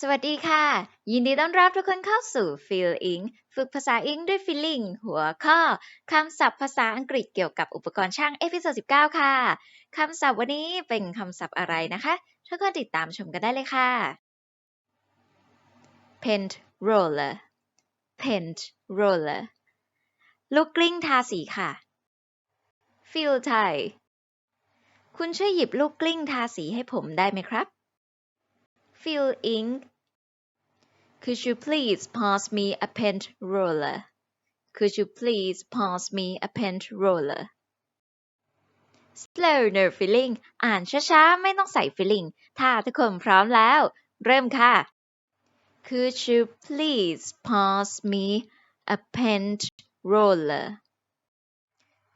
สวัสดีค่ะ ยินดีต้อนรับทุกคนเข้าสู่ Feel Ink ฝึกภาษาอิงด้วย Feeling หัวข้อคำศัพท์ภาษาอังกฤษเกี่ยวกับอุปกรณ์ช่างเอพิโซด19 ค่ะ คำศัพท์วันนี้เป็นคำศัพท์อะไรนะคะทุกคนติดตามชมกันได้เลยค่ะ paint roller paint roller ลูกกลิ้งทาสีค่ะ Feel Thai คุณช่วยหยิบลูกกลิ้งทาสีให้ผมได้ไหมครับ Fill ink Could you please pass me a paint roller Could you please pass me a paint roller Slow no filling อ่านช้าๆ ไม่ต้องใส่ filling ถ้าทุกคนพร้อมแล้ว เริ่มค่ะ Could you please pass me a paint roller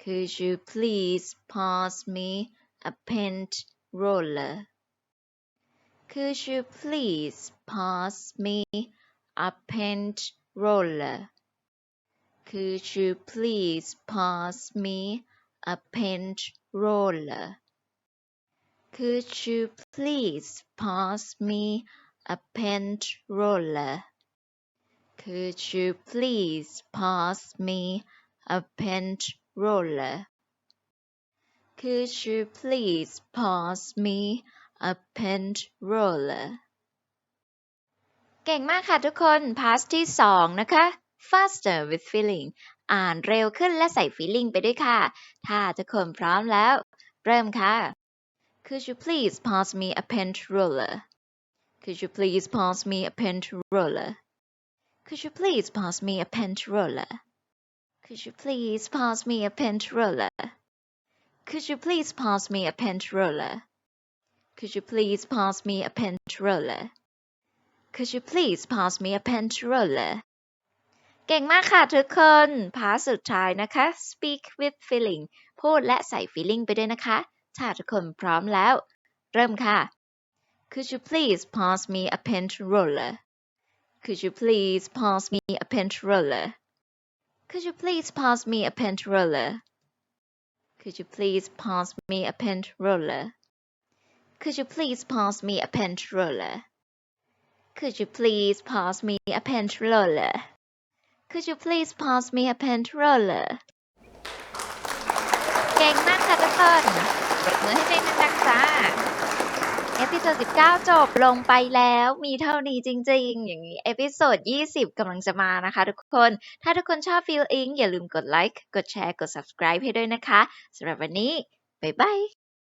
Could you please pass me a paint roller Could you please pass me a paint roller? Could you please pass me a paint roller? Could you please pass me a paint roller? Could you please pass me a paint roller? Could you please pass me a paint roller เก่งมากค่ะทุกคน pass ที่สองนะคะ faster with feeling อ่านเร็วขึ้นและใส่ feeling ไปด้วยค่ะ ถ้าทุกคนพร้อมแล้ว เริ่มค่ะ Could you please pass me a paint roller Could you please pass me a paint roller Could you please pass me a paint roller Could you please pass me a paint roller Could you please pass me a paint roller Could you please pass me a paint roller Could you please pass me a paint roller เก่งมากค่ะทุกคนพาสุดท้ายนะคะ speak with feeling พูดและใส่ feeling ไปด้วยนะคะ ถ้าทุกคนพร้อมแล้ว เริ่มค่ะ Could you please pass me a paint roller Could you please pass me a paint roller Could you please pass me a paint roller Could you please pass me a paint roller Could you please pass me a paint roller Could you please pass me a paint roller Could you please pass me a paint roller เก่งมากค่ะทุกคนปรบมือให้เป็นดังๆจ้าเอพิโซด19 จบลงไปแล้วมีเท่านี้จริงๆ อย่างนี้เอพิโซด20 กำลังจะมานะคะทุกคน ถ้าทุกคนชอบ Feel Ink อย่าลืมกดไลค์ กดแชร์ กด subscribe ให้ด้วยนะคะสำหรับวันนี้ บ๊ายบาย